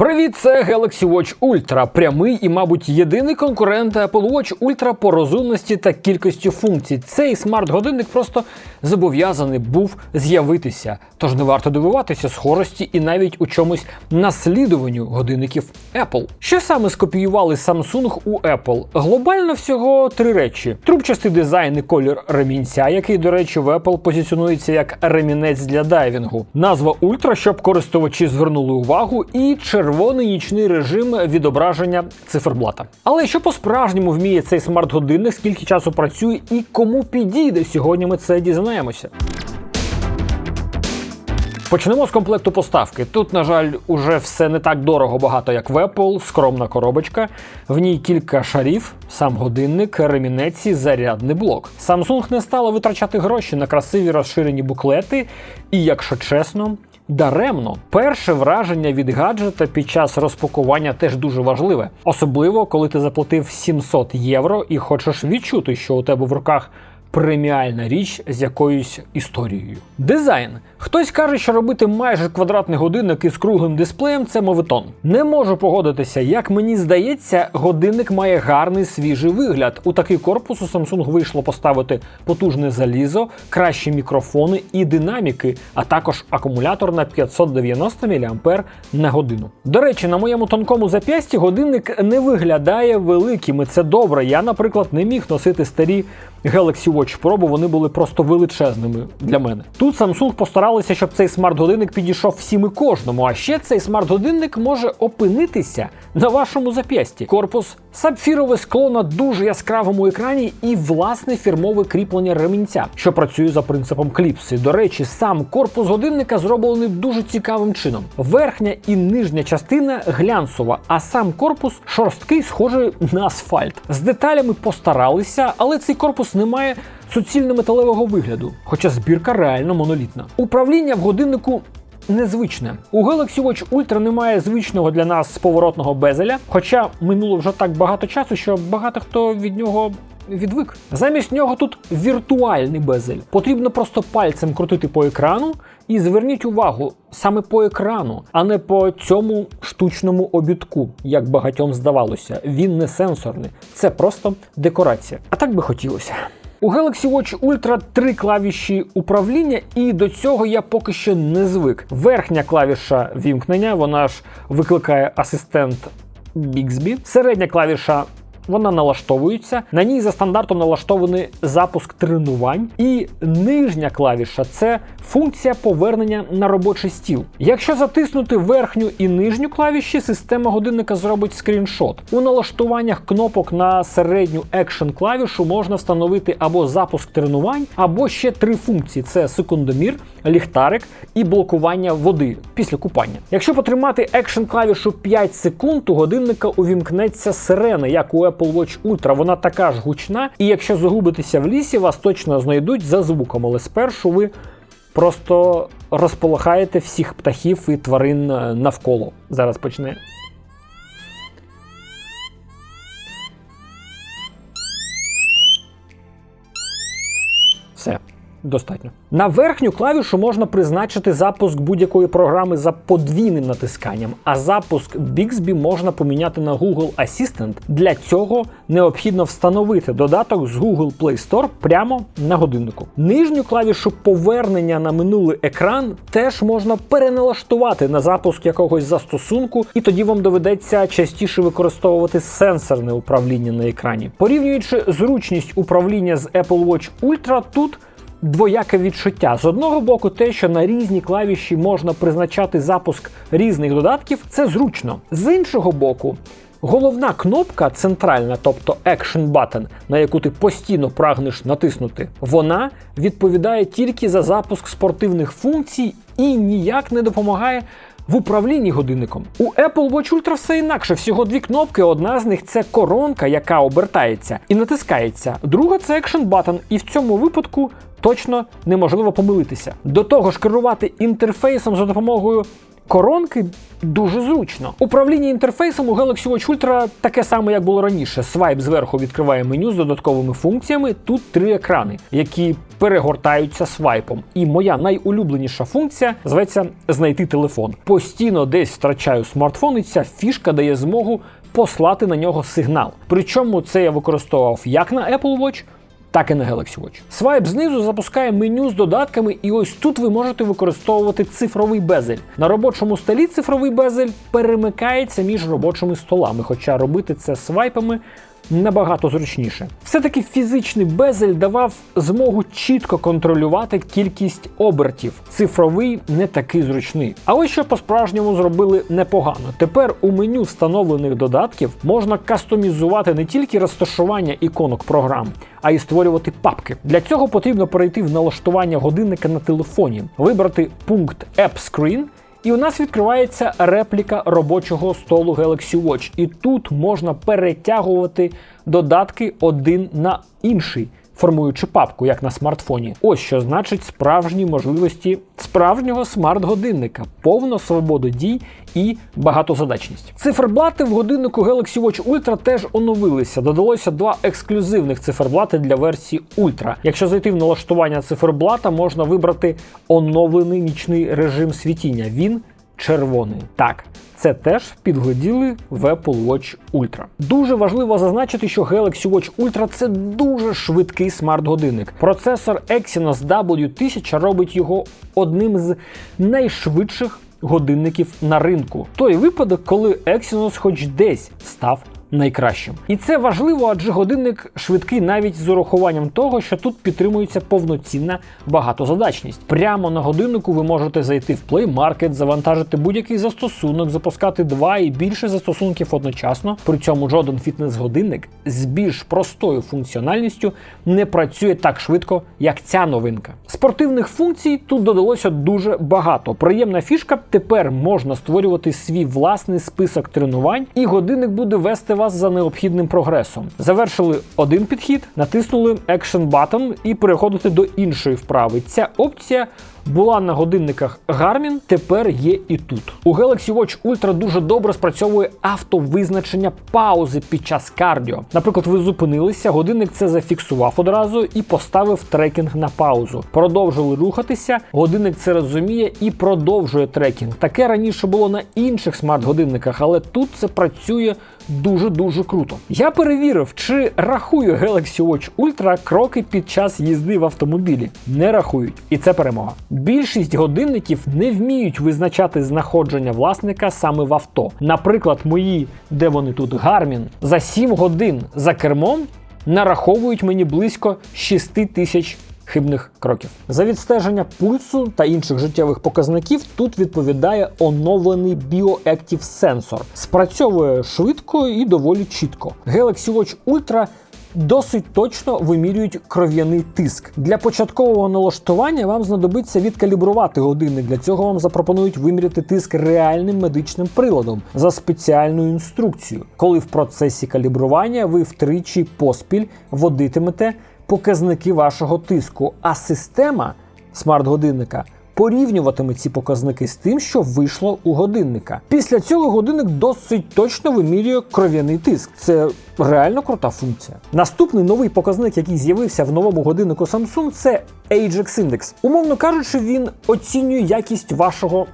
Привіт, це Galaxy Watch Ultra, прямий і, мабуть, єдиний конкурент Apple Watch Ultra по розумності та кількості функцій. Цей смарт-годинник просто зобов'язаний був з'явитися. Тож не варто дивуватися схожості і навіть у чомусь наслідуванню годинників Apple. Що саме скопіювали Samsung у Apple? Глобально всього три речі: трубчастий дизайн і колір ремінця, який, до речі, в Apple позиціонується як ремінець для дайвінгу, назва Ultra, щоб користувачі звернули увагу, і червоний нічний режим відображення циферблата. Але що по-справжньому вміє цей смарт-годинник, скільки часу працює і кому підійде, сьогодні ми це дізнаємося. Почнемо з комплекту поставки. Тут, на жаль, уже все не так дорого багато, як в Apple, скромна коробочка. В ній кілька шарів, сам годинник, ремінець і зарядний блок. Samsung не стала витрачати гроші на красиві розширені буклети, і, якщо чесно, Даремно, перше враження від гаджета під час розпакування теж дуже важливе, особливо коли ти заплатив 700 євро і хочеш відчути, що у тебе в руках преміальна річ з якоюсь історією. Дизайн. Хтось каже, що робити майже квадратний годинник із круглим дисплеєм це моветон. Не можу погодитися, як мені здається, годинник має гарний свіжий вигляд. У такий корпус у Samsung вийшло поставити потужне залізо, кращі мікрофони і динаміки, а також акумулятор на 590 мАh на годину. До речі, на моєму тонкому зап'ясті годинник не виглядає великим, і це добре. Я, наприклад, не міг носити старі Galaxy Watch Pro, бо вони були просто величезними для мене. Тут Samsung постаралися, щоб цей смарт-годинник підійшов всім і кожному. А ще цей смарт-годинник може опинитися на вашому зап'ясті. Корпус, сапфірове скло на дуже яскравому екрані і власне фірмове кріплення ремінця, що працює за принципом кліпси. До речі, сам корпус годинника зроблений дуже цікавим чином. Верхня і нижня частина глянцева, а сам корпус шорсткий, схожий на асфальт. З деталями постаралися, але цей корпус не має суцільно-металевого вигляду, хоча збірка реально монолітна. Управління в годиннику. Незвичне. У Galaxy Watch Ultra немає звичного для нас поворотного безеля, хоча минуло вже так багато часу, що багато хто від нього відвик. Замість нього тут віртуальний безель. Потрібно просто пальцем крутити по екрану. І зверніть увагу саме по екрану, а не по цьому штучному обідку, як багатьом здавалося. Він не сенсорний, це просто декорація. А так би хотілося. У Galaxy Watch Ultra три клавіші управління, і до цього я поки що не звик. Верхня клавіша вімкнення, вона ж викликає асистент Bixby. Середня клавіша вона налаштовується. На ній за стандартом налаштований запуск тренувань. І нижня клавіша це функція повернення на робочий стіл. Якщо затиснути верхню і нижню клавіші, система годинника зробить скріншот. У налаштуваннях кнопок на середню екшн клавішу можна встановити або запуск тренувань, або ще три функції: це секундомір, ліхтарик і блокування води після купання. Якщо потримати екшн клавішу 5 секунд, у годинника увімкнеться сирена, як у Apple Watch Ultra. Вона така ж гучна, і якщо загубитися в лісі, вас точно знайдуть за звуком, але спершу ви просто розполохаєте всіх птахів і тварин навколо. Зараз почне. Все. Достатньо. На верхню клавішу можна призначити запуск будь-якої програми за подвійним натисканням, а запуск Bixby можна поміняти на Google Assistant. Для цього необхідно встановити додаток з Google Play Store прямо на годиннику. Нижню клавішу повернення на минулий екран теж можна переналаштувати на запуск якогось застосунку, і тоді вам доведеться частіше використовувати сенсорне управління на екрані. Порівнюючи зручність управління з Apple Watch Ultra, тут Двояке відчуття з одного боку, те, що на різні клавіші можна призначати запуск різних додатків, це зручно. З іншого боку, головна кнопка центральна, тобто Action Button, на яку ти постійно прагнеш натиснути, вона відповідає тільки за запуск спортивних функцій і ніяк не допомагає. В управлінні годинником у Apple Watch Ultra все інакше. Всього дві кнопки. Одна з них це коронка, яка обертається і натискається. Друга це Action Button. І в цьому випадку точно неможливо помилитися. До того ж, керувати інтерфейсом за допомогою коронки дуже зручно. Управління інтерфейсом у Galaxy Watch Ultra таке саме, як було раніше. Свайп зверху відкриває меню з додатковими функціями. Тут три екрани, які перегортаються свайпом. І моя найулюбленіша функція зветься знайти телефон. Постійно десь втрачаю смартфон, і ця фішка дає змогу послати на нього сигнал. Причому це я використовував як на Apple Watch, так і на Galaxy Watch. Свайп знизу запускає меню з додатками, і ось тут ви можете використовувати цифровий безель. На робочому столі цифровий безель перемикається між робочими столами, хоча робити це свайпами. Набагато зручніше. Все-таки фізичний безель давав змогу чітко контролювати кількість обертів. Цифровий не такий зручний. Але що по-справжньому зробили непогано. Тепер у меню встановлених додатків можна кастомізувати не тільки розташування іконок програм, а й створювати папки. Для цього потрібно перейти в налаштування годинника на телефоні, вибрати пункт App Screen і у нас відкривається репліка робочого столу Galaxy Watch. І тут можна перетягувати додатки один на інший. Формуючи папку, як на смартфоні. Ось що значить справжні можливості справжнього смарт-годинника, повна свобода дій і багатозадачність. Циферблати в годиннику Galaxy Watch Ultra теж оновилися. Додалося два ексклюзивних циферблати для версії Ultra. Якщо зайти в налаштування циферблата, можна вибрати оновлений нічний режим світіння. Він червоний. Так, це теж підгоділи в Apple Watch Ultra. Дуже важливо зазначити, що Galaxy Watch Ultra це дуже швидкий смарт-годинник. Процесор Exynos W1000 робить його одним з найшвидших годинників на ринку. Той випадок, коли Exynos хоч десь став найкращим. І це важливо, адже годинник швидкий навіть з урахуванням того, що тут підтримується повноцінна багатозадачність. Прямо на годиннику ви можете зайти в Play Market, завантажити будь-який застосунок, запускати два і більше застосунків одночасно. При цьому жоден фітнес-годинник з більш простою функціональністю не працює так швидко, як ця новинка. Спортивних функцій тут додалося дуже багато. Приємна фішка тепер можна створювати свій власний список тренувань, і годинник буде вести вас за необхідним прогресом. Завершили один підхід, натиснули Action Button і переходите до іншої вправи. Ця опція була на годинниках Garmin, тепер є і тут. У Galaxy Watch Ultra дуже добре спрацьовує автовизначення паузи під час кардіо. Наприклад, ви зупинилися, годинник це зафіксував одразу і поставив трекінг на паузу. Продовжили рухатися, годинник це розуміє і продовжує трекінг. Таке раніше було на інших смарт-годинниках, але тут це працює дуже-дуже круто. Я перевірив, чи рахує Galaxy Watch Ultra кроки під час їзди в автомобілі. Не рахують, і це перемога. Більшість годинників не вміють визначати знаходження власника саме в авто. Наприклад, мої, де вони тут Garmin, за 7 годин за кермом нараховують мені близько 6 тисяч хибних кроків. За відстеження пульсу та інших життєвих показників тут відповідає оновлений BioActive сенсор. Спрацьовує швидко і доволі чітко. Galaxy Watch Ultra Досить точно вимірюють кров'яний тиск. Для початкового налаштування вам знадобиться відкалібрувати годинник. Для цього вам запропонують виміряти тиск реальним медичним приладом за спеціальною інструкцією, коли в процесі калібрування ви втричі поспіль водитимете показники вашого тиску, а система смарт-годинника порівнюватиме ці показники з тим, що вийшло у годинника. Після цього годинник досить точно вимірює кров'яний тиск. Це реально крута функція. Наступний новий показник, який з'явився в новому годиннику Samsung, це Ajax Index. Умовно кажучи, він оцінює якість вашого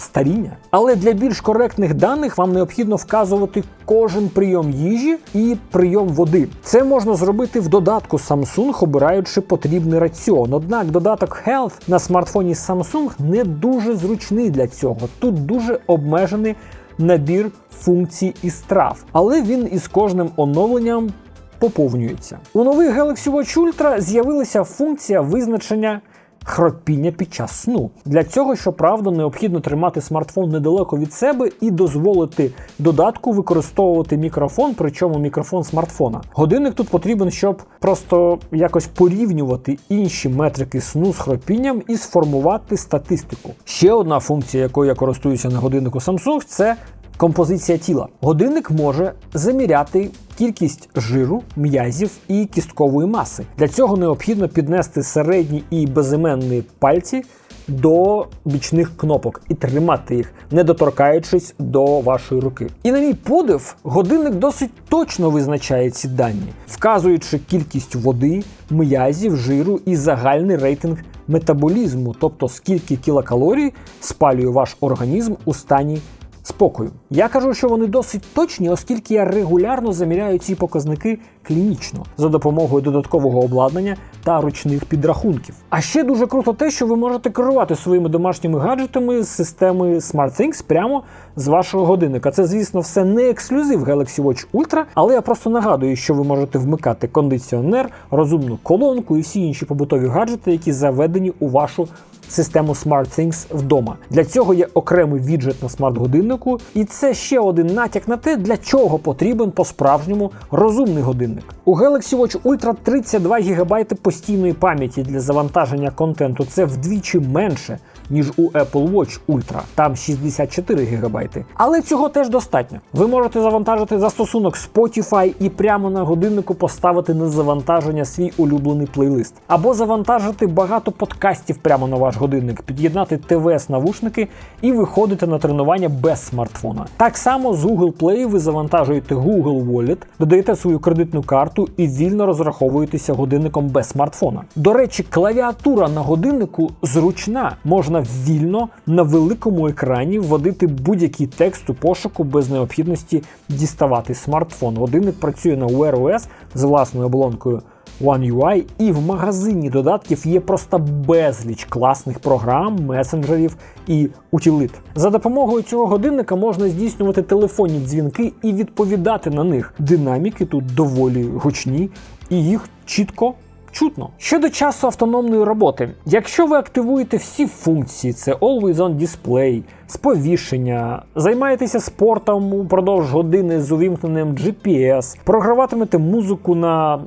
старіння. Але для більш коректних даних вам необхідно вказувати кожен прийом їжі і прийом води. Це можна зробити в додатку Samsung, обираючи потрібний раціон. Однак додаток Health на смартфоні Samsung не дуже зручний для цього. Тут дуже обмежений набір функцій і страв, але він із кожним оновленням поповнюється. У нових Galaxy Watch Ultra з'явилася функція визначення хропіння під час сну. Для цього, щоправда, необхідно тримати смартфон недалеко від себе і дозволити додатку використовувати мікрофон, причому мікрофон смартфона. Годинник тут потрібен, щоб просто якось порівнювати інші метрики сну з хропінням і сформувати статистику. Ще одна функція, якою я користуюся на годиннику Samsung, це Композиція тіла. Годинник може заміряти кількість жиру, м'язів і кісткової маси. Для цього необхідно піднести середні і безіменні пальці до бічних кнопок і тримати їх, не доторкаючись до вашої руки. І на мій подив, годинник досить точно визначає ці дані, вказуючи кількість води, м'язів, жиру і загальний рейтинг метаболізму, тобто скільки кілокалорій спалює ваш організм у стані спокою. Я кажу, що вони досить точні, оскільки я регулярно заміряю ці показники клінічно за допомогою додаткового обладнання та ручних підрахунків. А ще дуже круто те, що ви можете керувати своїми домашніми гаджетами з системи SmartThings прямо з вашого годинника. Це, звісно, все не ексклюзив Galaxy Watch Ultra, але я просто нагадую, що ви можете вмикати кондиціонер, розумну колонку і всі інші побутові гаджети, які заведені у вашу систему SmartThings вдома. Для цього є окремий віджет на смарт-годиннику, і це ще один натяк на те, для чого потрібен по-справжньому розумний годинник. У Galaxy Watch Ultra 32 ГБ постійної пам'яті для завантаження контенту. Це вдвічі менше. Ніж у Apple Watch Ultra, там 64 ГБ. Але цього теж достатньо. Ви можете завантажити застосунок Spotify і прямо на годиннику поставити на завантаження свій улюблений плейлист, або завантажити багато подкастів прямо на ваш годинник, під'єднати ТВС-навушники і виходити на тренування без смартфона. Так само з Google Play ви завантажуєте Google Wallet, додаєте свою кредитну карту і вільно розраховуєтеся годинником без смартфона. До речі, клавіатура на годиннику зручна, можна вільно на великому екрані вводити будь-який текст у пошуку без необхідності діставати смартфон. Годинник працює на Wear OS з власною оболонкою One UI, і в магазині додатків є просто безліч класних програм, месенджерів і утилит. За допомогою цього годинника можна здійснювати телефонні дзвінки і відповідати на них. Динаміки тут доволі гучні, і їх чітко. Чутно. Щодо часу автономної роботи, якщо ви активуєте всі функції, це Always On Display, сповіщення, займаєтеся спортом упродовж години з увімкненим GPS, програватимете музику на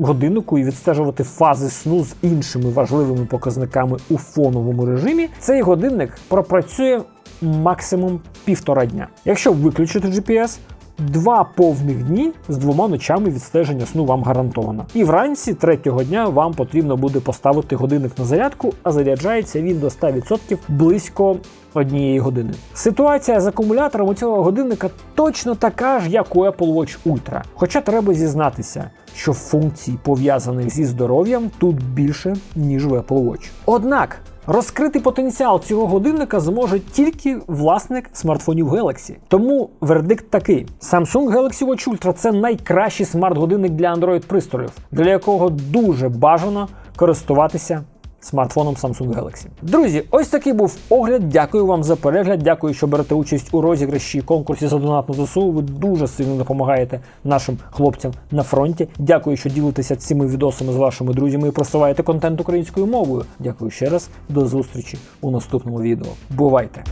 годиннику і відстежувати фази сну з іншими важливими показниками у фоновому режимі, цей годинник пропрацює максимум півтора дня. Якщо виключити GPS, Два повних дні з двома ночами відстеження сну вам гарантовано. І вранці третього дня вам потрібно буде поставити годинник на зарядку, а заряджається він до 100% близько однієї години. Ситуація з акумулятором у цього годинника точно така ж, як у Apple Watch Ultra. Хоча треба зізнатися, що функцій, пов'язаних зі здоров'ям, тут більше, ніж в Apple Watch. Однак. Розкрити потенціал цього годинника зможе тільки власник смартфонів Galaxy. Тому вердикт такий: Samsung Galaxy Watch Ultra це найкращий смарт-годинник для Android пристроїв, для якого дуже бажано користуватися смартфоном Samsung Galaxy. Друзі, ось такий був огляд. Дякую вам за перегляд. Дякую, що берете участь у розіграші конкурсі за донатну ЗСУ. Ви дуже сильно допомагаєте нашим хлопцям на фронті. Дякую, що ділитеся цими відосами з вашими друзями і просуваєте контент українською мовою. Дякую ще раз. До зустрічі у наступному відео. Бувайте!